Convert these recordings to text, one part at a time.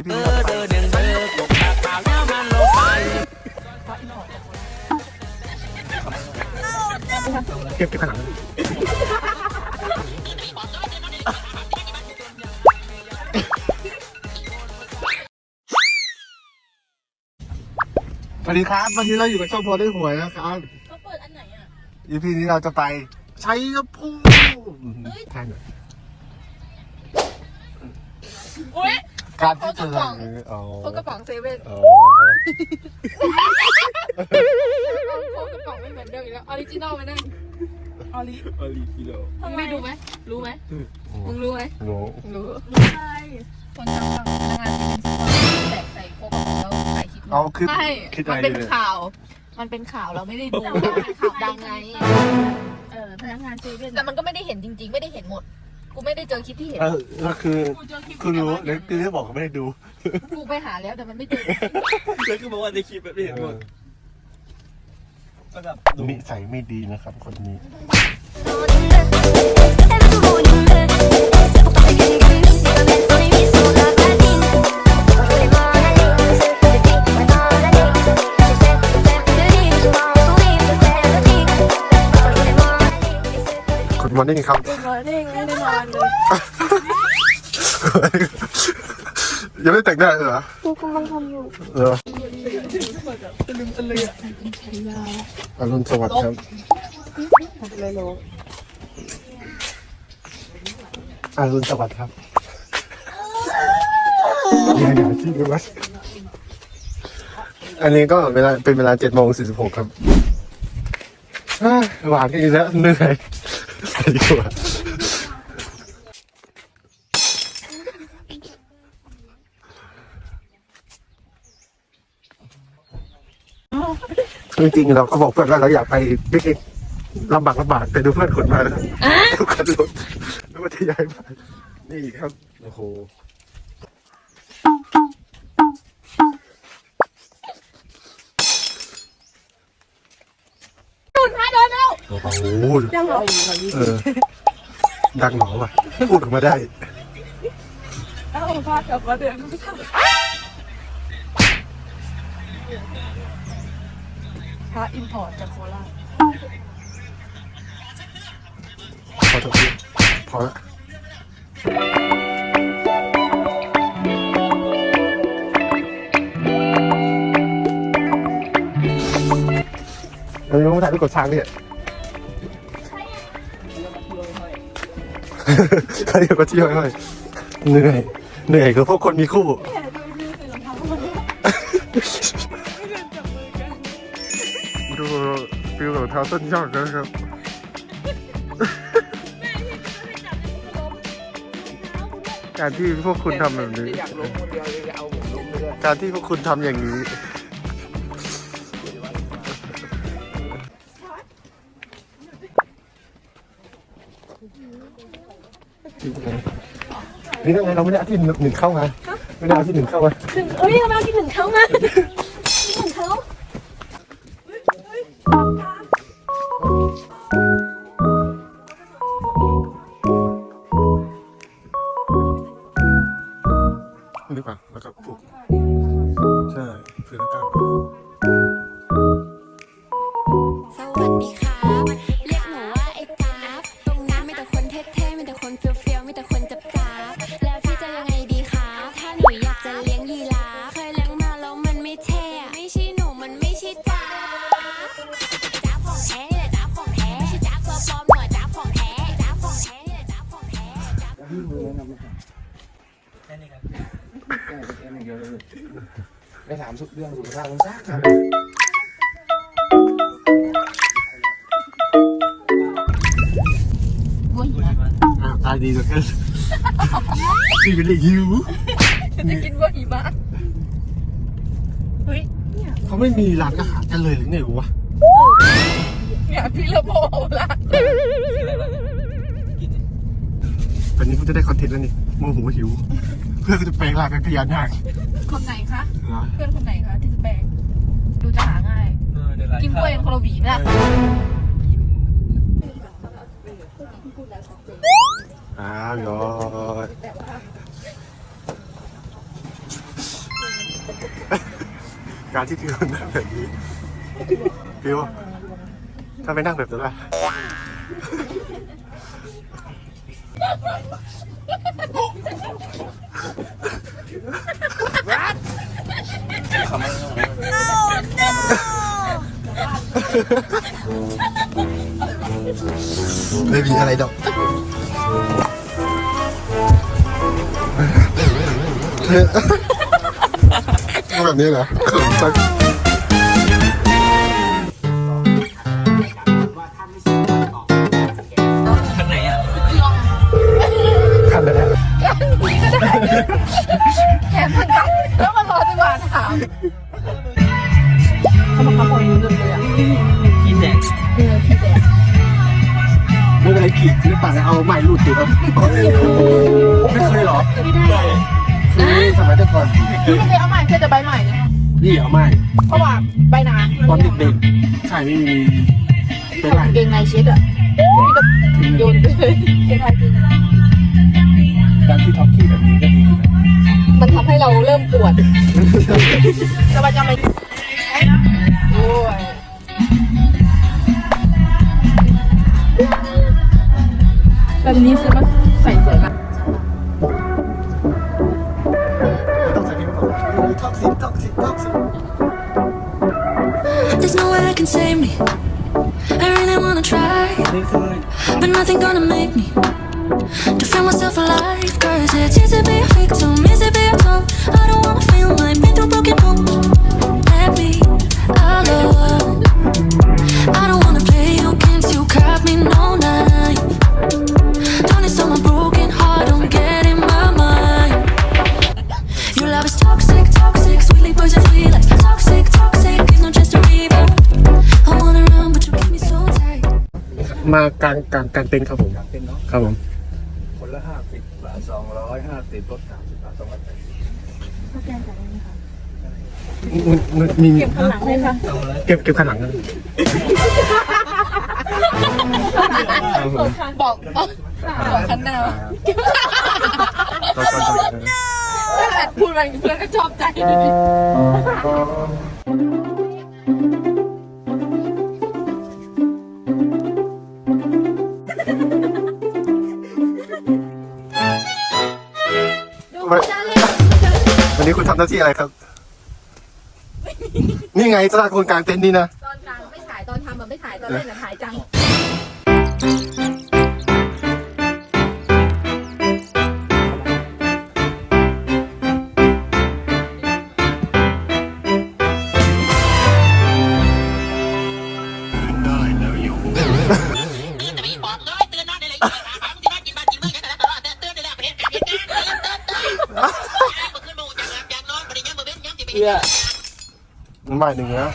เก็บเก็บขนาดนั้นสวัสดีครับ วันนี้เราอยู่กับช่องพอได้หวยนะครับเขาเปิดอันไหนอะ EP นี้เราจะไปใช้กระพูแทนหน่อยอุ้ย การที่เจออ๋อโคกระป๋องเซเว่นอ๋อโคกระป๋องไม่เหมือนเดิมอีกแล้วออริจินอลไปนั่นออริอลีกิโลมึงไม่ดูไหมรู้ไหมมึงรู้ไหมหนูรู้ใช่คนทำฝั่งพนักงานที่เป็นแตกใส่โคกระป๋องแล้วใส่คลิปเอาคลิปใช่คิดอะมัไรนเป็นเลยข่าว มันเป็นข่าวเราไม่ได้ดูมันเป็นข่าวดังไงเออพนักงานเซเว่นแต่มันก็ไม่ได้เห็นจริง ๆ ไม่ได้เห็นหมด กูไม่ได้เจอคลิปที่เห็น เออก็คือคือรู้แล้วคือที่บอกก็ไม่ได้ดูกูไปหาแล้วแต่มันไม่เจอ แล้วก็บอกว่าในคลิปแบบไม่เห็นหมดก็แบบนิสัยไม่ดีนะครับ คนนี้คุณ มอร์นิ่งครับนอนได้ไม่ได้นอนเลย ยังไม่แต่งหน้าเลยเหรอกูกำลังทำอยู่เอออรุณสวัสดิ์ครับไม่รู้อรุณสวัสดิ์ครับอย่าอย่าที่ดูวัดอันนี้ก็เวลาเป็นเวลาเจ็ดโมงสี่สิบหกครับอ่าหวานกันอีกแล้วเหนื่อย ไปดีกว่าจริงๆเราก็บอกเพื่อนว่าเราอยากไปปิกนิกลำบากลำบากแต่ดูเพื่อนขนมาแล้วทุกคนรถไม่ว่าจะย้ายมานี่ครับ โอ้โห โอ้โหยังเหรอเออ ดังหนอว่ะ พูดออกมาได้เอ้าพากลับมาเดินไม่ทำพระอินพอร์ตจากโคราชพอเถอะพี่พอละเรายังไม่ถ่ายรูปกับช้างเนี่ย ใครอยากมาเที่ยวให้เหนื่อย เหนื่อยคือพวกคนมีคู่ ดูฟิลของเท้าต้นยอดนะครับ การที่พวกคุณทำแบบนี้ อยากลงคนเดียวเลยจะเอาผมลงไปด้วยการที่พวกคุณทำอย่างนี้ นี่ทำไมเราไม่ได้เอาที่หนึ่งเข้ามาไม่ได้เอาที่หนึ่งเข้ามาถึงเอ้ยทำไมเอาคิดถึงเขามา จ๊าบไม่ถามทุกเรื่องสุขภาพมันซากอ่าตายดีเหลือเกินชีวิตเลยหิวจะกินว่าหิมะเฮ้ยเขาไม่มีร้านอาหารกันเลยหรือไงวะเนี่ยพี่ระโบละ ตอนนี้กูจะได้คอนเทนต์แล้วนี่โมโหหิว เพื่อนก็จะแปลงร่างเป็นพญานาคคนไหนคะ เหรอเพื่อนคนไหนคะที่จะแปลงดูจะหาง่ายเออเดี๋ยวไลฟ์กินกล้วยคนละหวีไหมล่ะอ้าวยอดการที่พิวนั่งแบบนี้พิวถ้าไม่นั่งแบบนั้นล่ะ ไม่มีอะไรดอกแบบนี้เหรอ เป็นไรขีดหรือเปล่าเอาไม้รูดติดเอาไม่เคยหรอไม่ได้คือสมัยแต่ก่อนพี่ไม่ได้เอาใหม่เพื่อจะใบใหม่เนี่ยนี่เอาไม้เพราะว่าใบหนาตอนเด็กๆใช่ไม่มีเป็นไรเกงในเช็ดอะพี่ก็โยนไปเลยเกงในจริงการที่ท็อปขี้แบบนี้ก็ดีนะมันทำให้เราเริ่มปวดจะมาจะไม่โ but nothing gonna make me to feel myself alive. Cause it's easy to be a victim, easy to be a top. I don't wanna feel like been through broken homes. Let me alone. มากลางกลางกลางเต็นท์ครับผมเป็นเนาะครับผมคนละห้าสิบบาทสองร้อยห้าสิบลดสามสิบบาทสองร้อยแปดสิบมีมีเก็บข้างหลังเลยค่ะสองร้อยเก็บเก็บข้างหลังกันบอกบอกคันหน้าตอนตอนตอนพูดมันเพื่อนก็ชอบใจ ทำหน้าที่อะไรครับ นี่ไงสถานคนกลางเต็นท์นี่นะ ตอนกลางไม่ถ่ายตอนทำมันไม่ถ่ายตอนเล่นอะ หนึ่งแล้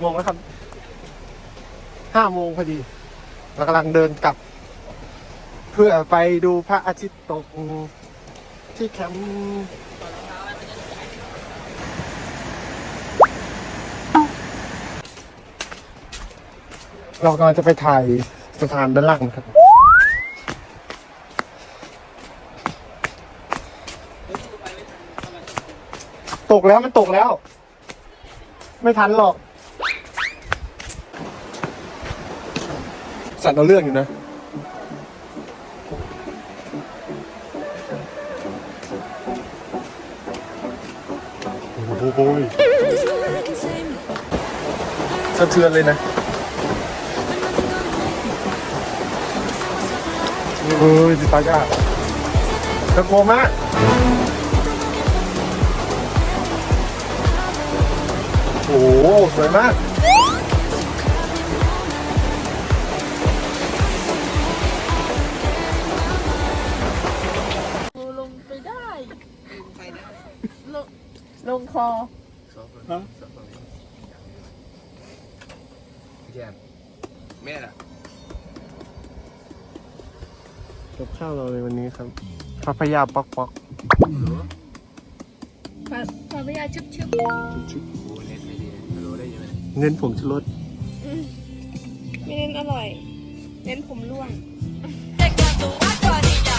กี่โมงแล้วครับห้าโมงพอดีเรากำลังเดินกลับ เพื่อไปดูพระอาทิตย์ตกที่แคมป์เรากำลังจะไปถ่ายสถานด้านล่างนะครับ ตกแล้วมันตกแล้ว ไม่ทันหรอก สัตว์เราเรื่องอยู่นะ โอ้โหสะเทือนเลยนะเฮ้ยตายากน่ากลัวมากโอ้โห สวยมาก ลงลงคอแม่ล่ะกับข้าวเราในวันนี้ครับพาพยาปอกปอกพาพาพยาชุบชุบเน้นผมชุรสไม่เน้นอร่อย เน้นผมร่วงเด็กอยากรู้ว่าก่อน